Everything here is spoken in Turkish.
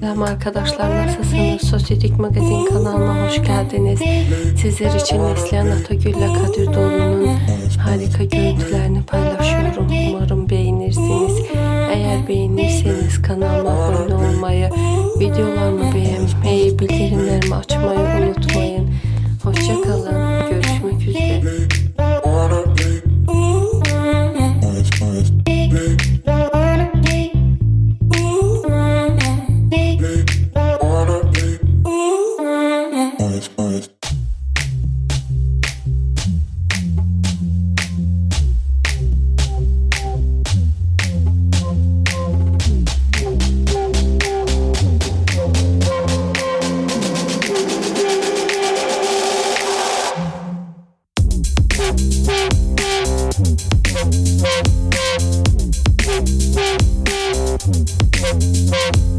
Selam arkadaşlar nasılsınız? Sosyetik Magazin kanalına hoş geldiniz. Sizler için Neslihan Atagül ile Kadir Doğulu'nun harika görüntülerini paylaşıyorum. Umarım beğenirsiniz. Eğer beğenirseniz kanalıma abone olmayı, videolarımı beğenmeyi, bildirimlerimi açmayı unutmayın. Hoşçakalın. Thank